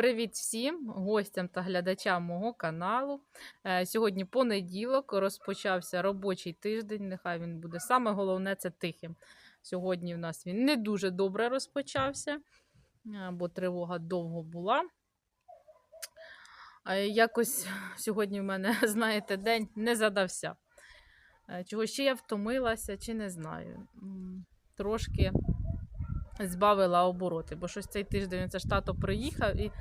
Привіт всім гостям та глядачам мого каналу. Е, Сьогодні понеділок розпочався робочий тиждень. Нехай він буде саме головне це тихим. Сьогодні в нас він не дуже добре розпочався, е, бо тривога довго була. Якось сьогодні в мене, знаєте, день не задався. Е, Чого ще я втомилася, чи не знаю. Трошки збавила обороти, бо щось цей тиждень це ж тато приїхав і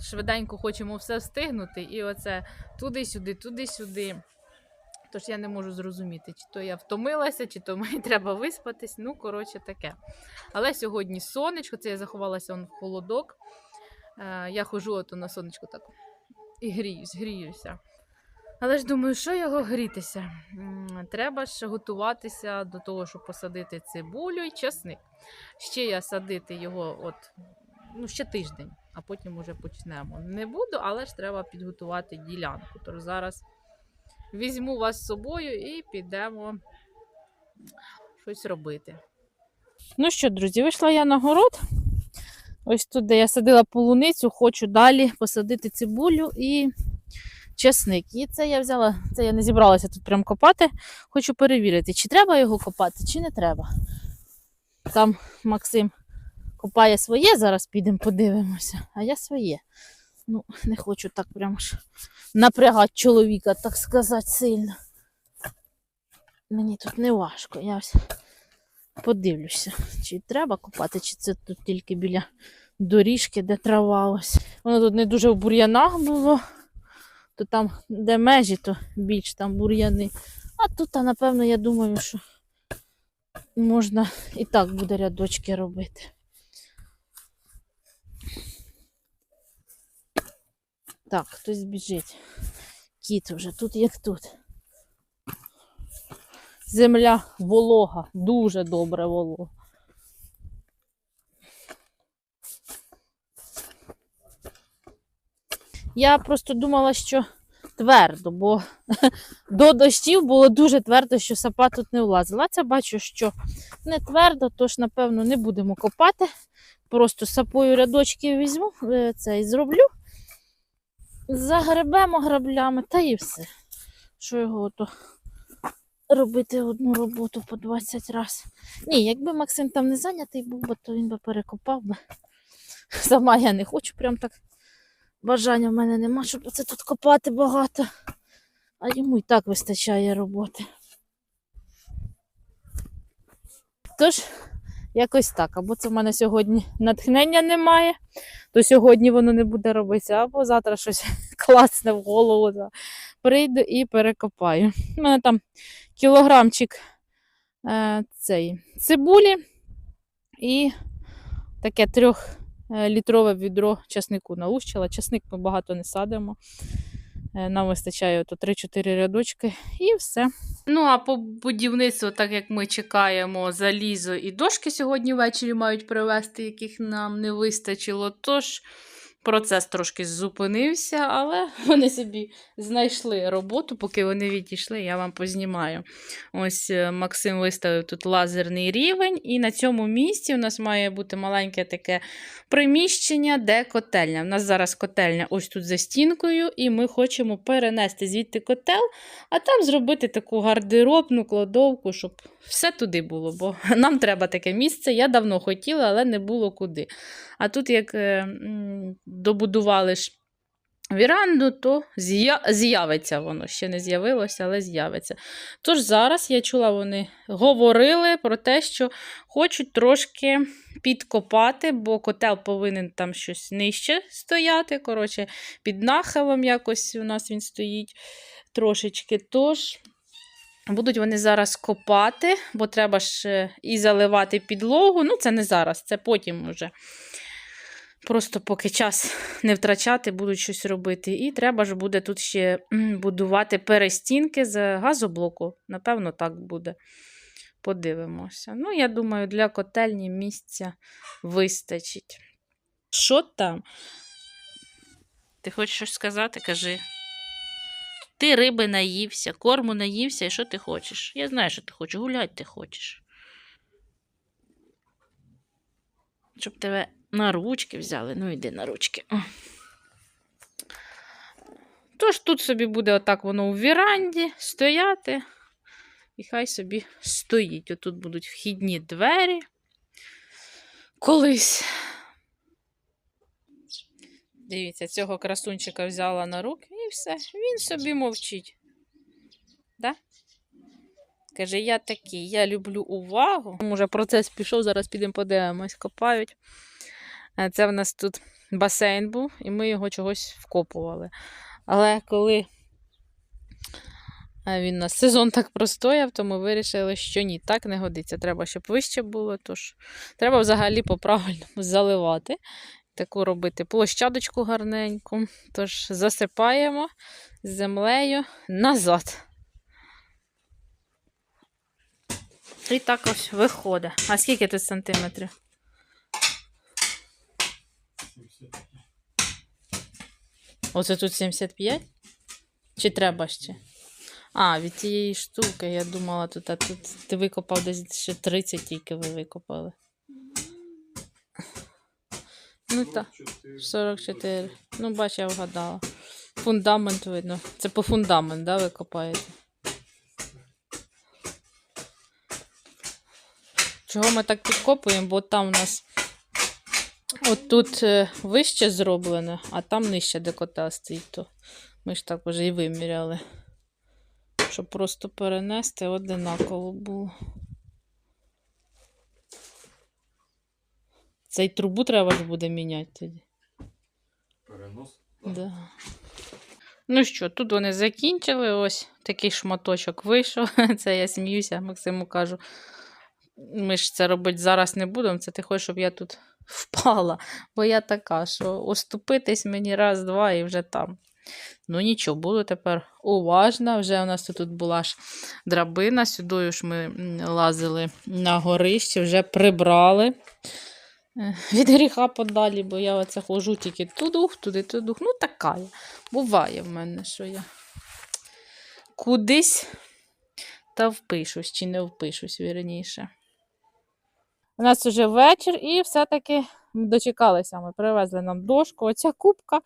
швиденько хочемо все встигнути. І оце туди-сюди, туди-сюди. Тож я не можу зрозуміти, чи то я втомилася, чи то мені треба виспатись. Ну, коротше, таке. Але сьогодні сонечко, це я заховалася в холодок. Е, я хожу ото на сонечко так і гріюсь, гріюся. Але ж думаю, що його грітися? Треба ж готуватися до того, щоб посадити цибулю і часник. Ще я садити його от, ну, ще тиждень, а потім уже почнемо. Не буду, але ж треба підготувати ділянку. Тож зараз візьму вас з собою і підемо щось робити. Ну що, друзі, вийшла я на город. Ось тут, де я садила полуницю, хочу далі посадити цибулю і чесник. І це я взяла, це я не зібралася тут прям копати. Хочу перевірити, чи треба його копати, чи не треба. Там Максим копає своє, зараз підемо подивимося, а я своє. Ну, не хочу так прямо ж напрягати чоловіка, так сказати, сильно. Мені тут не важко. Я подивлюся, чи треба копати, чи це тут тільки біля доріжки, де трава ось. Воно тут не дуже в бур'янах було. То там, де межі, то більш там бур'яни. А тут, та, напевно, я думаю, що можна і так буде рядочки робити. Так, хтось біжить. Кіт вже тут як тут. Земля волога, дуже добре волога. Я просто думала, що твердо, бо до дощів було дуже твердо, що сапа тут не влазила. Це бачу, що не твердо, тож, напевно, не будемо копати. Просто сапою рядочки візьму, е, це і зроблю. Загребемо граблями та і все. Що його ото робити одну роботу по 20 разів. Ні, якби Максим там не зайнятий був, то він би перекопав би. Сама я не хочу, прям так бажання в мене нема, щоб це тут копати багато. А йому і так вистачає роботи. Тож, якось так. Або це в мене сьогодні натхнення немає, то сьогодні воно не буде робитися, або завтра щось класне в голову. Прийду і перекопаю. У мене там кілограмчик е, цей, цибулі і таке трьохлітрове відро часнику налущила. Часник ми багато не садимо. Е, Нам вистачає ото 3-4 рядочки і все. Ну, а по будівництву, так як ми чекаємо залізо і дошки сьогодні ввечері мають привезти, яких нам не вистачило. Тож процес трошки зупинився, але вони собі знайшли роботу, поки вони відійшли, я вам познімаю. Ось е, Максим виставив тут лазерний рівень, і на цьому місці у нас має бути маленьке таке приміщення, де котельня. У нас зараз котельня ось тут за стінкою, і ми хочемо перенести звідти котел, а там зробити таку гардеробну кладовку, щоб все туди було. Бо нам треба таке місце. Я давно хотіла, але не було куди. А тут, як е, добудували ж віранду, то з'явиться воно. Ще не з'явилося, але з'явиться. Тож зараз я чула, вони говорили про те, що хочуть трошки підкопати, бо котел повинен там щось нижче стояти. Коротше, під нахилом якось у нас він стоїть трошечки. Тож. Будуть вони зараз копати, бо треба ж е, і заливати підлогу. Ну, це не зараз, це потім уже. Просто поки час не втрачати, будуть щось робити. І треба ж буде тут ще будувати перестінки з газоблоку. Напевно, так буде. Подивимося. Ну, я думаю, для котельні місця вистачить. Що там? Ти хочеш щось сказати? Кажи. Ти риби наївся, корму наївся, і що ти хочеш? Я знаю, що ти хочеш. Гулять ти хочеш. Щоб тебе На ручки взяли. Ну, йди на ручки. Тож тут собі буде отак воно у віранді стояти. І хай собі стоїть. Отут будуть вхідні двері. Колись. Дивіться, цього красунчика взяла на руки і все. Він собі мовчить. Да? Каже, я такий, я люблю увагу. Може, процес пішов, зараз підемо подивимось, копають. Е, Це в нас тут басейн був, і ми його чогось вкопували. Але коли е, він у нас сезон так простояв, то ми вирішили, що ні, так не годиться. Треба, щоб вище було. Тож треба взагалі по-правильному заливати. Таку робити площадочку гарненьку. Тож засипаємо землею назад. І так ось виходить. А скільки тут сантиметрів? Оце тут 75? Чи треба ще? А, від тієї штуки, я думала, тут, а тут ти викопав десь ще 30 тільки ви викопали. Ну так, 44. Ну, бач, я вгадала. Фундамент видно. Це по фундамент, да, ви копаєте? Чого ми так підкопуємо? Бо там у нас от тут е, вище зроблене, а там нижче де кота стоїть. То ми ж так вже і виміряли. Щоб просто перенести одинаково було. Цей трубу треба ж буде міняти тоді. Перенос. Да. Ну що, тут вони закінчили. Ось такий шматочок вийшов. Це я сміюся, Максиму кажу. Ми ж це робити зараз не будемо. Це ти хочеш, щоб я тут впала. Бо я така, що оступитись мені раз, два і вже там. Ну нічого, буду тепер уважна. Вже у нас тут була ж драбина, сюди ж ми лазили на горище, вже прибрали. Від гріха подалі, бо я оце хожу тільки тудух, туди, тудух. Ну, така я. Буває в мене, що я кудись та впишусь, чи не впишусь, вірніше. У нас вже вечір, і все-таки дочекалися. Ми привезли нам дошку. Оця кубка,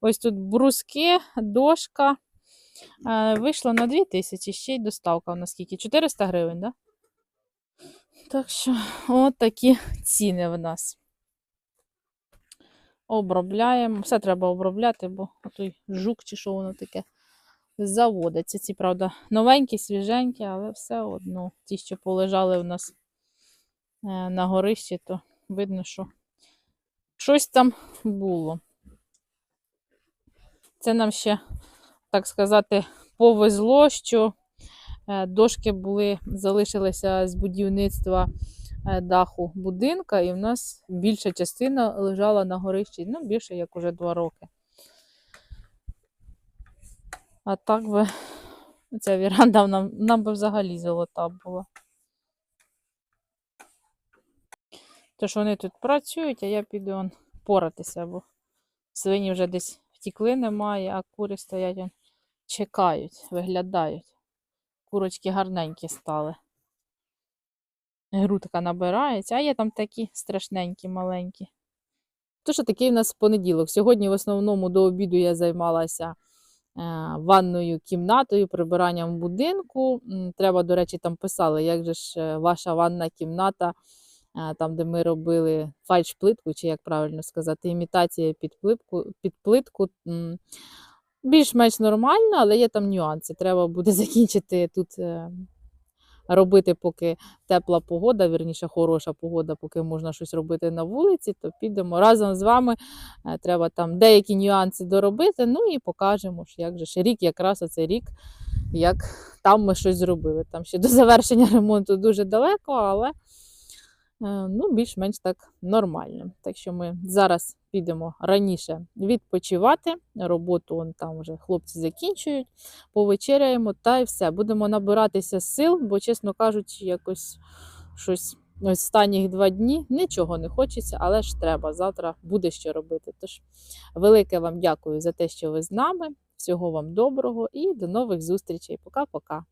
ось тут бруски, дошка. Е, Вийшло на 2000, ще й доставка у нас скільки? 400 гривень, так? Да? Так що, от такі ціни в нас. Обробляємо. Все треба обробляти, бо той жук чи що воно таке заводиться. Ці, правда, новенькі, свіженькі, але все одно. Ті, що полежали в нас е, на горищі, то видно, що щось там було. Це нам ще, так сказати, повезло, що дошки були, залишилися з будівництва е, даху будинка, і в нас більша частина лежала на горищі, ну, більше як уже два роки. А так би ця віранда нам, нам би взагалі золота була. Тож вони тут працюють, а я піду он поратися, бо свині вже десь втікли, немає, а кури стоять, он, чекають, виглядають. Курочки гарненькі стали. Грудка набирається, а є там такі страшненькі, маленькі. Тож такий в нас понеділок. Сьогодні в основному до обіду я займалася е, ванною кімнатою, прибиранням будинку. Треба, до речі, там писали, як же ж е, ваша ванна кімната, е, там, де ми робили фальш-плитку, чи як правильно сказати, імітація під плитку, під плитку. Більш-менш нормально, але є там нюанси. Треба буде закінчити тут е, робити, поки тепла погода, вірніше, хороша погода, поки можна щось робити на вулиці, то підемо разом з вами. Е, Треба там деякі нюанси доробити. Ну і покажемо, як же ж рік, якраз оцей рік, як там ми щось зробили. Там ще до завершення ремонту дуже далеко, але ну, більш-менш так нормально. Так що ми зараз підемо раніше відпочивати. Роботу он там вже хлопці закінчують, повечеряємо та й все. Будемо набиратися сил, бо, чесно кажучи, якось щось ось останніх два дні нічого не хочеться, але ж треба. Завтра буде що робити. Тож велике вам дякую за те, що ви з нами. Всього вам доброго і до нових зустрічей. Пока-пока.